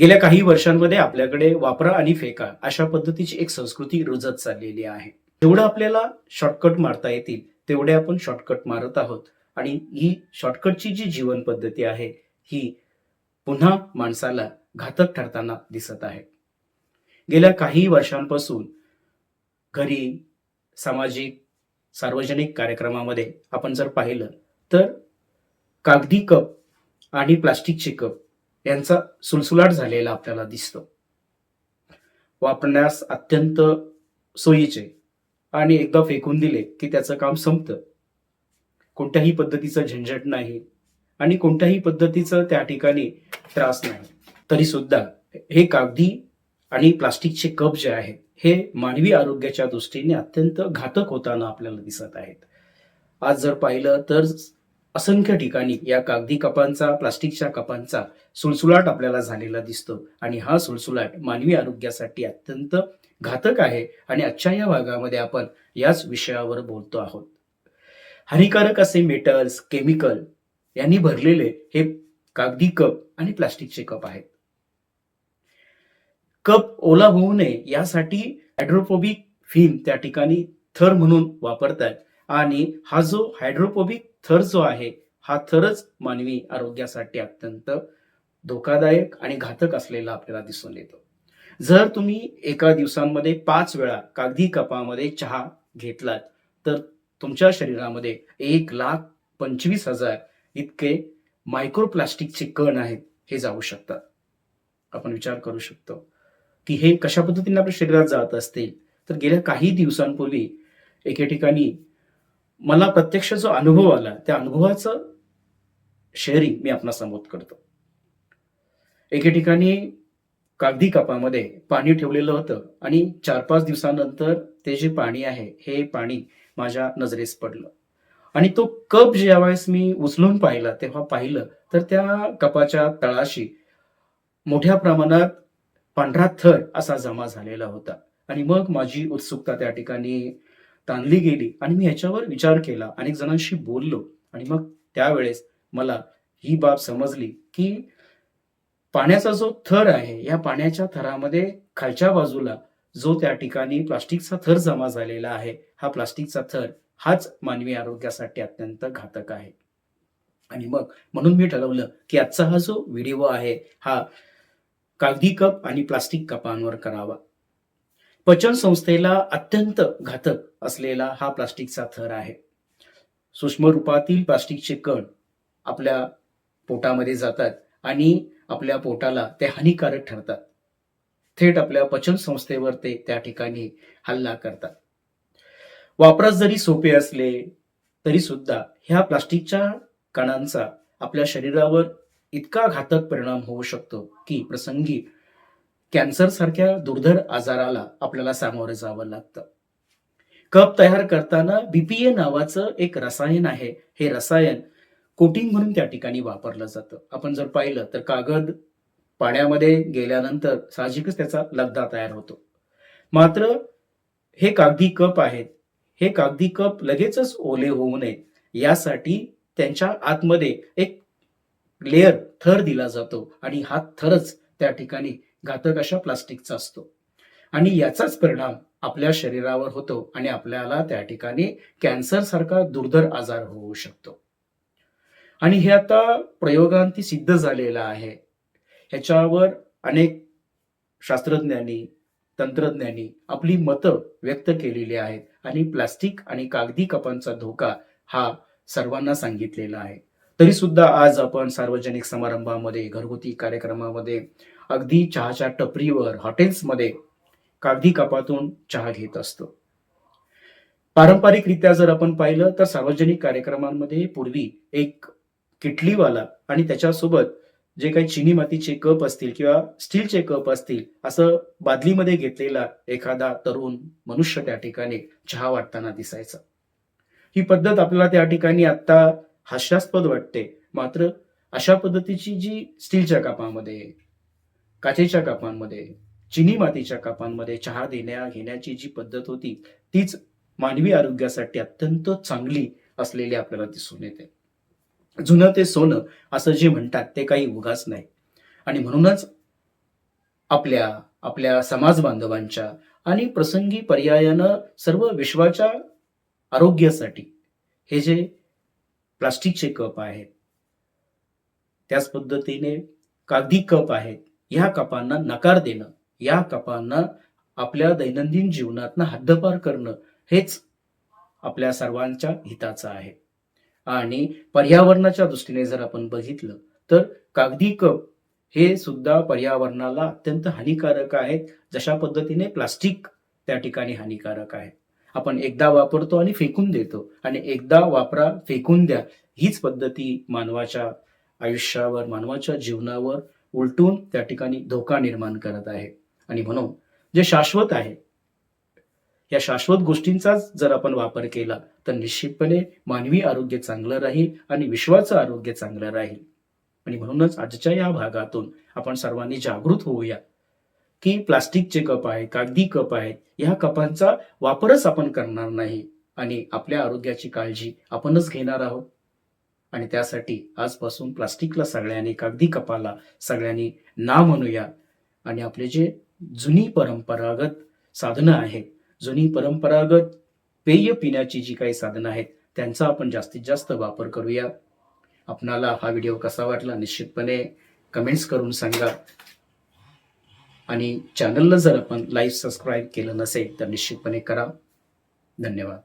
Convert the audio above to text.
गेल्या काही वर्षांमध्ये आपल्याकडे वापरा आणि फेका अशा पद्धतीची एक संस्कृती रुजत चाललेली आहे. जेवढं आपल्याला शॉर्टकट मारता येतील तेवढे आपण शॉर्टकट मारत आहोत. आणि ही शॉर्टकटची जी जीवन पद्धती आहे ही पुन्हा माणसाला घातक ठरताना दिसत आहे. गेल्या काही वर्षांपासून घरी सामाजिक सार्वजनिक कार्यक्रमामध्ये आपण जर पाहिलं तर कागदी कप आणि प्लास्टिकचे कप यांचा सुलसुलाट झालेला आपल्याला दिसतो. वापरण्यास अत्यंत सोयीचे आणि एकदा फेकून दिले की त्याचं काम संपतं. कोणत्याही पद्धतीचं झंझट नाही आणि कोणत्याही पद्धतीचं त्या ठिकाणी त्रास नाही. तरी सुद्धा हे कागदी आणि प्लास्टिकचे कप जे आहेत हे मानवी आरोग्याच्या दृष्टीने अत्यंत घातक होताना आपल्याला दिसत आहेत. आज जर पाहिलं तर असंख्य ठिकाणी या कागदी कपांचा प्लास्टिकच्या कपांचा सुळसुलाट आपल्याला झालेला दिसतो. आणि हा सुळसुलाट मानवी आरोग्यासाठी अत्यंत घातक आहे आणि आजच्या या भागामध्ये आपण याच विषयावर बोलतो आहोत. हानिकारक असे मेटल्स केमिकल यांनी भरलेले हे कागदी कप आणि प्लास्टिकचे कप आहेत. कप ओला होऊ नये यासाठी हायड्रोफोबिक फिल्म त्या ठिकाणी थर म्हणून वापरतात. आणि हा जो हायड्रोफोबिक थर जो आहे हा थरच मानवी आरोग्यासाठी अत्यंत धोकादायक आणि घातक असलेला आपल्याला दिसून येतो. जर तुम्ही एका दिवसांमध्ये पाच वेळा कागदी कपामध्ये चहा घेतलात तर तुमच्या शरीरामध्ये एक लाख पंचवीस हजार इतके मायक्रोप्लास्टिकचे कण आहेत हे जाऊ शकतात. आपण विचार करू शकतो की हे कशा पद्धतीने आपल्या शरीरात जात असतील? तर गेल्या काही दिवसांपूर्वी एके ठिकाणी मला प्रत्यक्ष जो अनुभव आला त्या अनुभवाचं शेअरिंग मी आपणास समोर करतो. एके ठिकाणी कागदी कपामध्ये पाणी ठेवलेलं होतं आणि चार पाच दिवसानंतर ते जे पाणी आहे हे पाणी माझ्या नजरेस पडलं. आणि तो कप ज्यावेळेस मी उचलून पाहिला तेव्हा पाहिलं तर त्या कपाच्या तळाशी मोठ्या प्रमाणात पांढरा थर असा जमा झालेला होता. आणि मग माझी उत्सुकता त्या ठिकाणी ताणली गेली आणि मी ह्याच्यावर विचार केला. अनेक जणांशी बोललो. आणि मग त्यावेळेस मला ही बाब समजली की पाण्याचा जो थर आहे या पाण्याच्या थरामध्ये खालच्या बाजूला जो त्या ठिकाणी प्लास्टिकचा थर जमा झालेला आहे हा प्लास्टिकचा थर हाच मानवी आरोग्यासाठी अत्यंत घातक आहे. आणि मग म्हणून मी ठरवलं की आजचा हा जो व्हिडिओ आहे हा कागदी कप आणि प्लास्टिक कपांवर करावा. पचन संस्थेला अत्यंत घातक असलेला हा प्लास्टिकचा थर आहे. सूक्ष्म रूपातील प्लास्टिकचे कण आपल्या पोटामध्ये जातात आणि आपल्या पोटाला ते हानिकारक ठरतात. थेट आपल्या पचन संस्थेवर ते त्या ठिकाणी हल्ला करतात. वापरास जरी सोपे असले तरी सुद्धा ह्या प्लास्टिकच्या कणांचा आपल्या शरीरावर इतका घातक परिणाम होऊ शकतो की प्रसंगी कॅन्सर सारख्या दुर्धर आजाराला आपल्याला सामोरं जावं लागतं. कप तयार करताना बीपीए नावाचं एक रसायन आहे. हे रसायन कोटिंग म्हणून त्या ठिकाणी वापरलं जातं. आपण जर पाहिलं तर कागद पाण्यामध्ये गेल्यानंतर साहजिकच त्याचा लगदा तयार होतो. मात्र हे कागदी कप आहेत. हे कागदी कप लगेचच ओले होऊ नये. यासाठी त्यांच्या आतमध्ये एक लेअर थर दिला जातो आणि हा थरच त्या ठिकाणी घातक अशा प्लास्टिकचा असतो. आणि याचाच परिणाम आपल्या शरीरावर होतो आणि आपल्याला त्या ठिकाणी कॅन्सर सारखा दुर्धर आजार होऊ शकतो. आणि हे आता प्रयोगांती सिद्ध झालेलं आहे. ह्याच्यावर अनेक शास्त्रज्ञांनी तंत्रज्ञांनी आपली मतं व्यक्त केलेली आहेत आणि प्लास्टिक आणि कागदी कपांचा धोका हा सर्वांना सांगितलेला आहे. तरी सुद्धा आज आपण सार्वजनिक समारंभामध्ये घरगुती कार्यक्रमामध्ये अगदी चहाच्या टपरीवर हॉटेल्समध्ये कागदी कपातून चहा घेत असतो. पारंपरिकरित्या जर आपण पाहिलं तर सार्वजनिक कार्यक्रमांमध्ये पूर्वी एक किटलीवाला आणि त्याच्यासोबत जे काही चिनी मातीचे कप असतील किंवा स्टीलचे कप असतील असं बादलीमध्ये घेतलेला एखादा तरुण मनुष्य त्या ठिकाणी चहा वाटताना दिसायचा. ही पद्धत आपल्याला त्या ठिकाणी आता हास्यास्पद वाटते. मात्र अशा पद्धतीची जी स्टीलच्या कापामध्ये काचेच्या कापांमध्ये चिनी मातीच्या कापांमध्ये चहा देण्या घेण्याची जी पद्धत होती तीच मानवी आरोग्यासाठी अत्यंत चांगली असलेली आपल्याला दिसून येते. जुनं ते सोनं असं जे म्हणतात ते काही उगाच नाही. आणि म्हणूनच आपल्या आपल्या समाज बांधवांच्या आणि प्रसंगी पर्यायानं सर्व विश्वाच्या आरोग्यासाठी हे जे प्लास्टिकचे कप आहेत त्याच पद्धतीने कागदी कप आहेत ह्या कपांना नकार देणं या कपांना आपल्या दैनंदिन जीवनातनं हद्दपार करणं हेच आपल्या सर्वांच्या हिताचं आहे. आणि पर्यावरणाच्या दृष्टीने जर आपण बघितलं तर कागदी कप हे सुद्धा पर्यावरणाला अत्यंत हानिकारक आहेत जशा पद्धतीने प्लास्टिक त्या ठिकाणी हानिकारक आहे. आपण एकदा वापरतो आणि फेकून देतो आणि एकदा वापरा फेकून द्या हीच पद्धती मानवाच्या आयुष्यावर मानवाच्या जीवनावर उलटून त्या ठिकाणी धोका निर्माण करत आहे. आणि म्हणून जे शाश्वत आहे या शाश्वत गोष्टींचाच जर आपण वापर केला तर निश्चितपणे मानवी आरोग्य चांगलं राहील आणि विश्वाचं आरोग्य चांगलं राहील. आणि म्हणूनच आजच्या या भागातून आपण सर्वांनी जागृत होऊया की प्लास्टिकचे कप आहे कागदी कप आहेत ह्या कपांचा वापरच आपण करणार नाही. आणि आपल्या आरोग्याची काळजी आपणच घेणार आहोत. आणि त्यासाठी आजपासून प्लास्टिकला सगळ्यांनी कागदी कपाला सगळ्यांनी ना म्हणूया. आणि आपले जे जुनी परंपरागत साधनं आहेत जुनी परंपरागत पेय पिण्याची जी काही साधनं आहेत त्यांचा आपण जास्तीत जास्त वापर करूया. आपणाला हा व्हिडिओ कसा वाटला निश्चितपणे कमेंट्स करून सांगा. आणि चॅनलला जर आपण लाईव्ह सबस्क्राईब केलं नसेल तर निश्चितपणे करा. धन्यवाद.